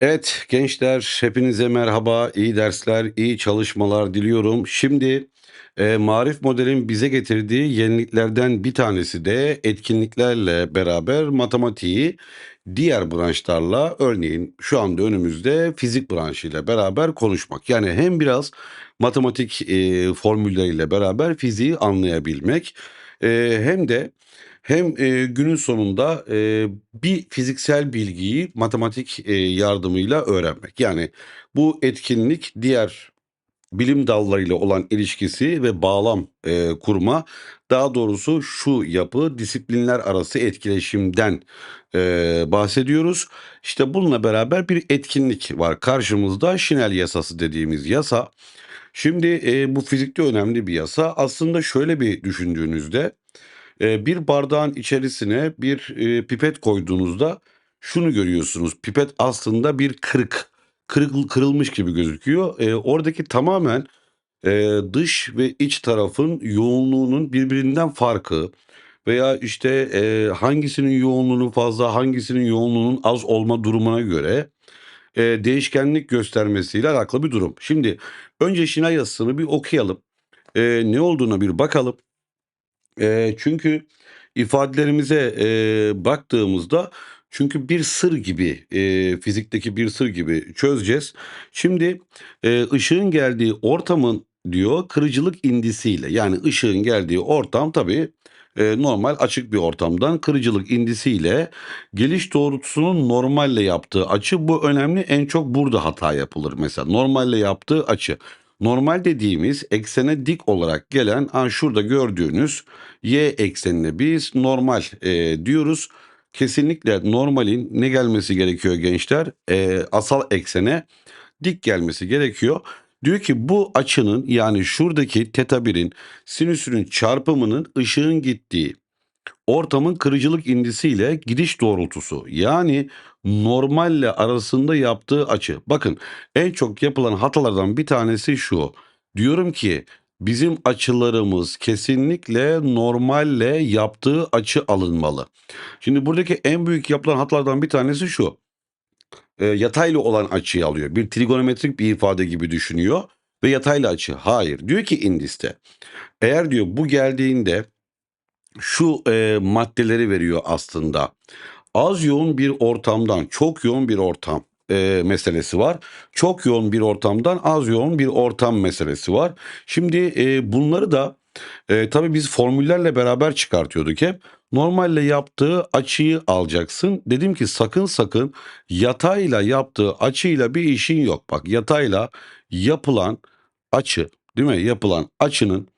Evet gençler hepinize merhaba, iyi dersler, iyi çalışmalar diliyorum. Şimdi e, Marif Model'in bize getirdiği yeniliklerden bir tanesi de etkinliklerle beraber matematiği diğer branşlarla örneğin şu anda önümüzde fizik branşıyla beraber konuşmak. Yani hem biraz matematik e, formülleriyle beraber fiziği anlayabilmek e, hem de hem, eee, günün sonunda, eee, bir fiziksel bilgiyi matematik, eee, yardımıyla öğrenmek. Yani bu etkinlik diğer bilim dallarıyla olan ilişkisi ve bağlam, eee, kurma, daha doğrusu şu yapı, disiplinler arası etkileşimden, eee, bahsediyoruz. İşte bununla beraber bir etkinlik var karşımızda. Şinel yasası dediğimiz yasa. Şimdi, eee, bu fizikte önemli bir yasa. Aslında şöyle bir düşündüğünüzde Eee, bir bardağın içerisine bir, eee, pipet koyduğunuzda şunu görüyorsunuz. Pipet aslında bir kırık. Kırık kırılmış gibi gözüküyor. Eee, oradaki tamamen, eee, dış ve iç tarafın yoğunluğunun birbirinden farkı veya, işte, eee, hangisinin yoğunluğunun fazla, hangisinin yoğunluğunun az olma durumuna göre, değişkenlik göstermesiyle alakalı bir durum. Şimdi önce yasasını bir okuyalım. Eee, ne olduğuna bir bakalım. Eee, çünkü ifadelerimize, eee, baktığımızda çünkü bir sır gibi, eee, fizikteki bir sır gibi çözeceğiz. Şimdi, eee, ışığın geldiği ortamın diyor kırıcılık indisiyle yani ışığın geldiği ortam tabii, eee, normal açık bir ortamdan kırıcılık indisiyle geliş doğrultusunun normalle yaptığı açı bu önemli. En çok burada hata yapılır mesela. Normalle yaptığı açı. Normal dediğimiz eksene dik olarak gelen, a, şurada gördüğünüz y eksenine biz normal, eee, diyoruz. Kesinlikle normalin ne gelmesi gerekiyor gençler? Eee, asal eksene dik gelmesi gerekiyor. Diyor ki bu açının yani şuradaki teta 1'in sinüsünün çarpımının ışığın gittiği ortamın kırıcılık indisiyle gidiş doğrultusu yani normalle arasında yaptığı açı. Bakın en çok yapılan hatalardan bir tanesi şu. Diyorum ki bizim açılarımız kesinlikle normalle yaptığı açı alınmalı. Şimdi buradaki en büyük yapılan hatalardan bir tanesi şu. Eee, yataylı olan açıyı alıyor. Bir trigonometrik bir ifade gibi düşünüyor ve yataylı açı. Hayır. Diyor ki indiste eğer diyor bu geldiğinde şu, eee, maddeleri veriyor aslında. Az yoğun bir ortamdan çok yoğun bir ortam, eee, meselesi var. Çok yoğun bir ortamdan az yoğun bir ortam meselesi var. Şimdi, eee, bunları da, eee, tabii biz formüllerle beraber çıkartıyorduk hep. Normalle yaptığı açıyı alacaksın. Dedim ki sakın sakın yatayla yaptığı açıyla bir işin yok. Bak yatayla yapılan açı, değil mi? Yapılan açının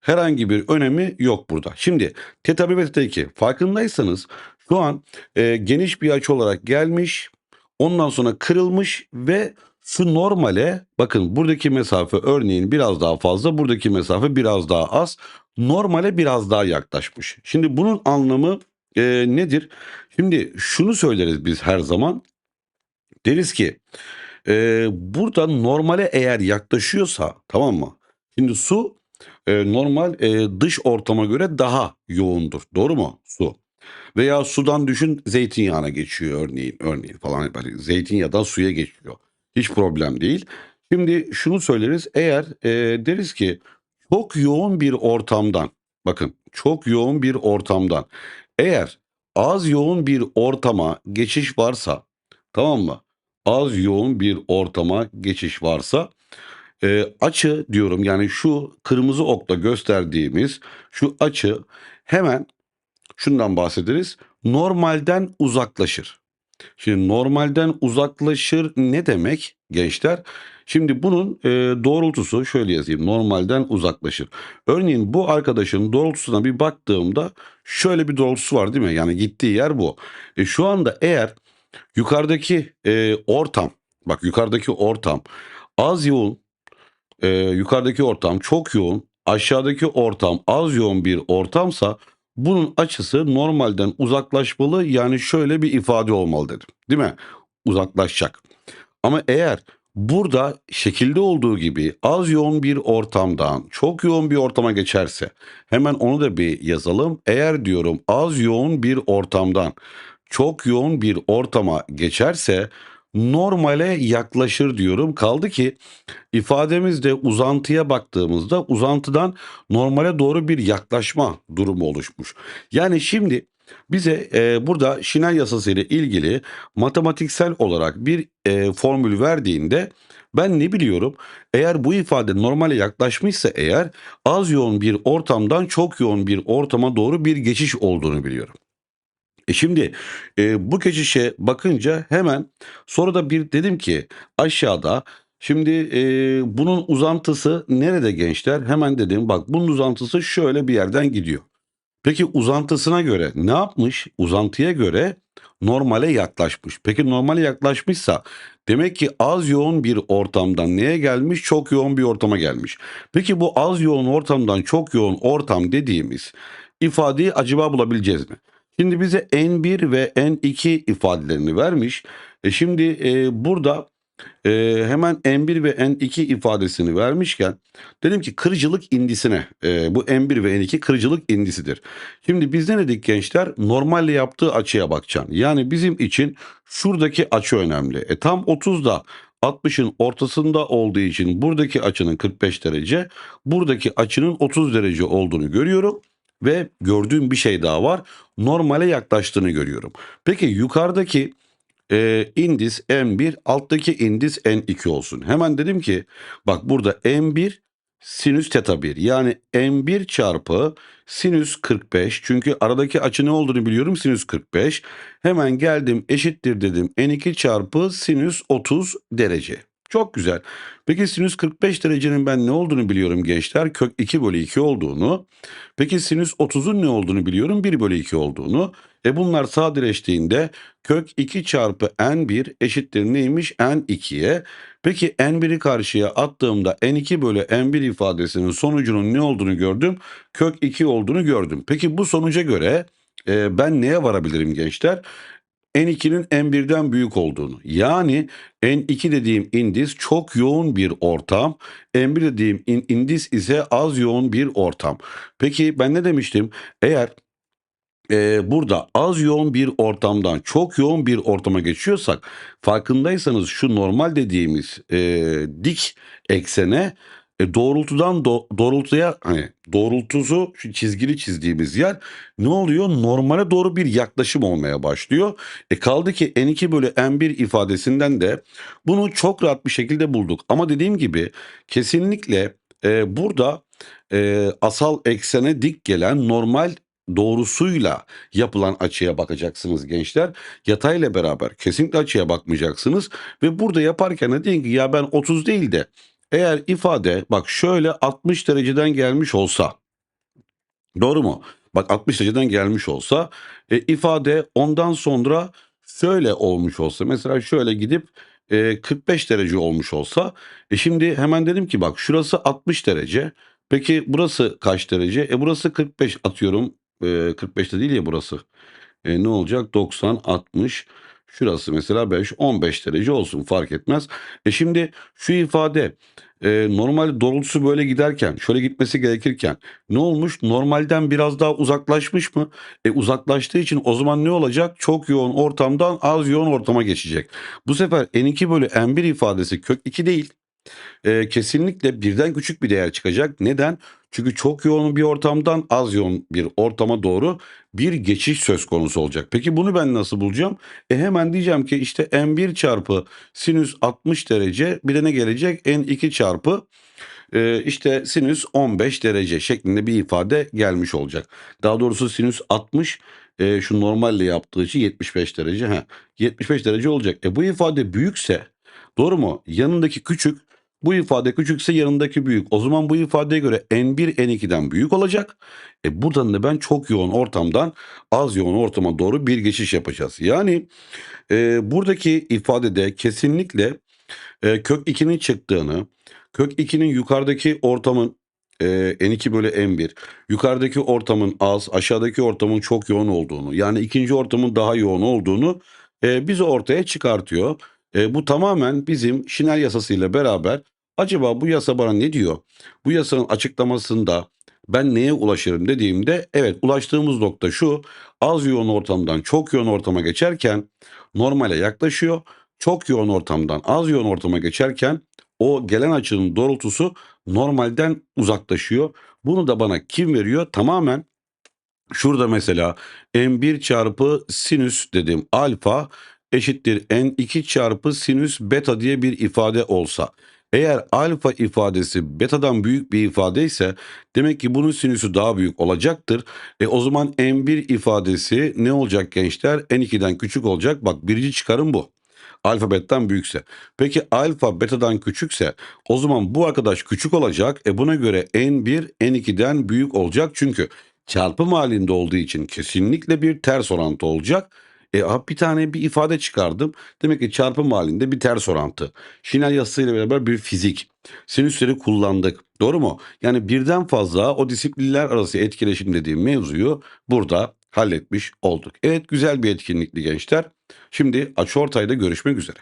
herhangi bir önemi yok burada. Şimdi teta 1 ve teta 2 farkındaysanız şu an, eee, geniş bir açı olarak gelmiş, ondan sonra kırılmış ve şu normale bakın buradaki mesafe örneğin biraz daha fazla, buradaki mesafe biraz daha az. Normale biraz daha yaklaşmış. Şimdi bunun anlamı, eee, nedir? Şimdi şunu söyleriz biz her zaman. Deriz ki, eee, burada normale eğer yaklaşıyorsa, tamam mı? Şimdi su, eee, normal, eee, dış ortama göre daha yoğundur. Doğru mu su? Veya sudan düşün zeytinyağına geçiyor örneğin, örneğin falan hani zeytinyağından suya geçiyor. Hiç problem değil. Şimdi şunu söyleriz eğer, eee, deriz ki çok yoğun bir ortamdan, bakın çok yoğun bir ortamdan eğer az yoğun bir ortama geçiş varsa, tamam mı? Az yoğun bir ortama geçiş varsa, eee, açı diyorum yani şu kırmızı okla gösterdiğimiz şu açı hemen şundan bahsederiz. Normalden uzaklaşır. Şimdi normalden uzaklaşır ne demek gençler? Şimdi bunun, eee, doğrultusu şöyle yazayım, normalden uzaklaşır. Örneğin bu arkadaşın doğrultusuna bir baktığımda şöyle bir doğrultusu var değil mi? Yani gittiği yer bu. E, şu anda eğer yukarıdaki, eee, ortam, bak yukarıdaki ortam az yoğun, eee, yukarıdaki ortam çok yoğun, aşağıdaki ortam az yoğun bir ortamsa bunun açısı normalden uzaklaşmalı, yani şöyle bir ifade olmalı dedim, değil mi? Uzaklaşacak. Ama eğer burada şekilde olduğu gibi az yoğun bir ortamdan çok yoğun bir ortama geçerse hemen onu da bir yazalım. Eğer diyorum az yoğun bir ortamdan çok yoğun bir ortama geçerse normale yaklaşır diyorum. Kaldı ki ifademizde uzantıya baktığımızda uzantıdan normale doğru bir yaklaşma durumu oluşmuş. Yani şimdi bize e, burada Şinel yasası ile ilgili matematiksel olarak bir e, formül verdiğinde ben ne biliyorum? Eğer bu ifade normale yaklaşmışsa eğer az yoğun bir ortamdan çok yoğun bir ortama doğru bir geçiş olduğunu biliyorum. E şimdi e, bu geçişe bakınca hemen sonra da bir dedim ki aşağıda şimdi e, bunun uzantısı nerede gençler? Hemen dedim bak bunun uzantısı şöyle bir yerden gidiyor. Peki uzantısına göre ne yapmış? Uzantıya göre normale yaklaşmış. Peki normale yaklaşmışsa demek ki az yoğun bir ortamdan neye gelmiş? Çok yoğun bir ortama gelmiş. Peki bu az yoğun ortamdan çok yoğun ortam dediğimiz ifadeyi acaba bulabileceğiz mi? Şimdi bize N1 ve N2 ifadelerini vermiş. E şimdi e, burada e, hemen N1 ve N2 ifadesini vermişken dedim ki kırıcılık indisine e, bu N1 ve N2 kırıcılık indisidir. Şimdi biz ne dedik gençler? Normalle yaptığı açıya bakacaksın. Yani bizim için şuradaki açı önemli. E, tam 30'da 60'ın ortasında olduğu için buradaki açının 45 derece, buradaki açının 30 derece olduğunu görüyorum ve gördüğüm bir şey daha var. Normale yaklaştığını görüyorum. Peki yukarıdaki e, indis M1, alttaki indis N2 olsun. Hemen dedim ki bak burada M1 sinüs teta 1 yani M1 çarpı sinüs 45 çünkü aradaki açı ne olduğunu biliyorum sinüs 45. Hemen geldim eşittir dedim N2 çarpı sinüs 30 derece. Çok güzel. Peki sinüs 45 derecenin ben ne olduğunu biliyorum gençler. Kök 2 bölü 2 olduğunu. Peki sinüs 30'un ne olduğunu biliyorum. 1 bölü 2 olduğunu. E bunlar sadeleştiğinde kök 2 çarpı n1 eşittir neymiş? n2'ye. Peki n1'i karşıya attığımda n2 bölü n1 ifadesinin sonucunun ne olduğunu gördüm. Kök 2 olduğunu gördüm. Peki bu sonuca göre e, ben neye varabilirim gençler? N2'nin N1'den büyük olduğunu. Yani N2 dediğim indis çok yoğun bir ortam. N1 dediğim in- indis ise az yoğun bir ortam. Peki ben ne demiştim? Eğer e, burada az yoğun bir ortamdan çok yoğun bir ortama geçiyorsak farkındaysanız şu normal dediğimiz e, dik eksene e, doğrultudan do- doğrultuya hani doğrultusu şu çizgili çizdiğimiz yer ne oluyor? Normale doğru bir yaklaşım olmaya başlıyor. E kaldı ki N2 bölü N1 ifadesinden de bunu çok rahat bir şekilde bulduk. Ama dediğim gibi kesinlikle e, burada e, asal eksene dik gelen normal doğrusuyla yapılan açıya bakacaksınız gençler. Yatayla beraber kesinlikle açıya bakmayacaksınız. Ve burada yaparken de deyin ki ya ben 30 değil de eğer ifade bak şöyle 60 dereceden gelmiş olsa doğru mu? Bak 60 dereceden gelmiş olsa e, ifade ondan sonra şöyle olmuş olsa mesela şöyle gidip e, 45 derece olmuş olsa e şimdi hemen dedim ki bak şurası 60 derece peki burası kaç derece? E burası 45 atıyorum e, 45 de değil ya burası. E, ne olacak? 90, 60. Şurası mesela 5, 15 derece olsun fark etmez. E şimdi şu ifade e, normal doğrultusu böyle giderken, şöyle gitmesi gerekirken ne olmuş? Normalden biraz daha uzaklaşmış mı? E uzaklaştığı için o zaman ne olacak? Çok yoğun ortamdan az yoğun ortama geçecek. Bu sefer N2 bölü N1 ifadesi kök 2 değil. E, kesinlikle birden küçük bir değer çıkacak. Neden? Çünkü çok yoğun bir ortamdan az yoğun bir ortama doğru bir geçiş söz konusu olacak. Peki bunu ben nasıl bulacağım? E hemen diyeceğim ki işte n1 çarpı sinüs 60 derece bir de ne gelecek? n2 çarpı e, işte sinüs 15 derece şeklinde bir ifade gelmiş olacak. Daha doğrusu sinüs 60 e, şu normalle yaptığı için 75 derece. Ha, 75 derece olacak. E bu ifade büyükse doğru mu? Yanındaki küçük bu ifade küçükse yanındaki büyük. O zaman bu ifadeye göre n1 n2'den büyük olacak. E buradan da ben çok yoğun ortamdan az yoğun ortama doğru bir geçiş yapacağız. Yani e, buradaki ifadede kesinlikle e, kök 2'nin çıktığını, kök 2'nin yukarıdaki ortamın e, n2 bölü n1, yukarıdaki ortamın az, aşağıdaki ortamın çok yoğun olduğunu, yani ikinci ortamın daha yoğun olduğunu e, bize ortaya çıkartıyor. E, bu tamamen bizim Şiner yasası ile beraber acaba bu yasa bana ne diyor? Bu yasanın açıklamasında ben neye ulaşırım dediğimde evet ulaştığımız nokta şu. Az yoğun ortamdan çok yoğun ortama geçerken normale yaklaşıyor. Çok yoğun ortamdan az yoğun ortama geçerken o gelen açının doğrultusu normalden uzaklaşıyor. Bunu da bana kim veriyor? Tamamen şurada mesela n1 çarpı sinüs dedim alfa eşittir n2 çarpı sinüs beta diye bir ifade olsa. Eğer alfa ifadesi betadan büyük bir ifade ise demek ki bunun sinüsü daha büyük olacaktır. E o zaman n1 ifadesi ne olacak gençler? n2'den küçük olacak. Bak birinci çıkarım bu. Alfa betadan büyükse. Peki alfa betadan küçükse o zaman bu arkadaş küçük olacak. E buna göre n1 n2'den büyük olacak. Çünkü çarpım halinde olduğu için kesinlikle bir ters orantı olacak. E bir tane bir ifade çıkardım. Demek ki çarpım halinde bir ters orantı. Şinel yasasıyla beraber bir fizik. Sinüsleri kullandık. Doğru mu? Yani birden fazla o disiplinler arası etkileşim dediğim mevzuyu burada halletmiş olduk. Evet güzel bir etkinlikti gençler. Şimdi açıortayda görüşmek üzere.